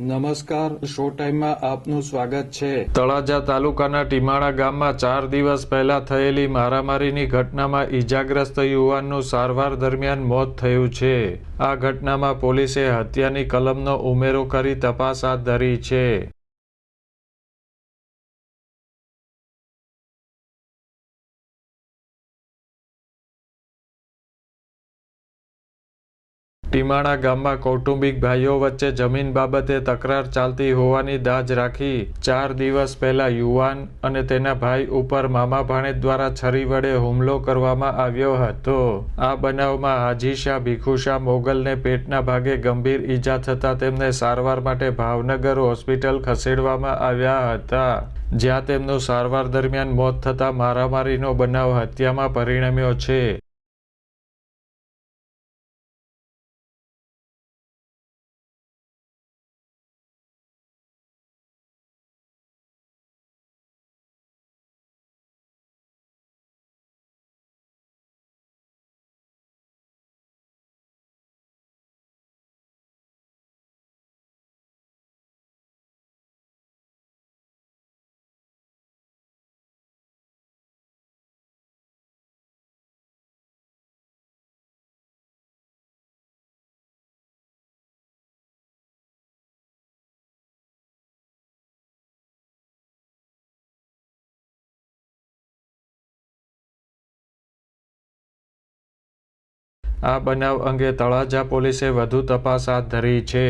નમસ્કાર શો ટાઈમમાં આપનું સ્વાગત છે. તળાજા તાલુકાના ટીમાળા ગામમાં ચાર દિવસ પહેલા થયેલી મારામારીની ઘટનામાં ઈજાગ્રસ્ત યુવાનનું સારવાર દરમિયાન મોત થયું છે. આ ઘટનામાં પોલીસે હત્યાની કલમનો ઉમેરો કરી તપાસ હાથ ધરી છે. ટીમાણા ગામમાં કૌટુંબિક ભાઈઓ વચ્ચે જમીન બાબતે તકરાર ચાલતી હોવાની દાજ રાખી ચાર દિવસ પહેલા યુવાન અને તેના ભાઈ ઉપર મામા ભાણેજ દ્વારા છરી વડે હુમલો કરવામાં આવ્યો હતો. આ બનાવમાં હાજીશાહ ભીખુશાહ મોગલને પેટના ભાગે ગંભીર ઈજા થતાં તેમને સારવાર માટે ભાવનગર હોસ્પિટલ ખસેડવામાં આવ્યા હતા. જ્યાં તેમનું સારવાર દરમિયાન મોત થતાં મારામારીનો બનાવ હત્યામાં પરિણમ્યો છે. આ બનાવ અંગે તળાજા પોલીસે વધુ તપાસ હાથ ધરી છે.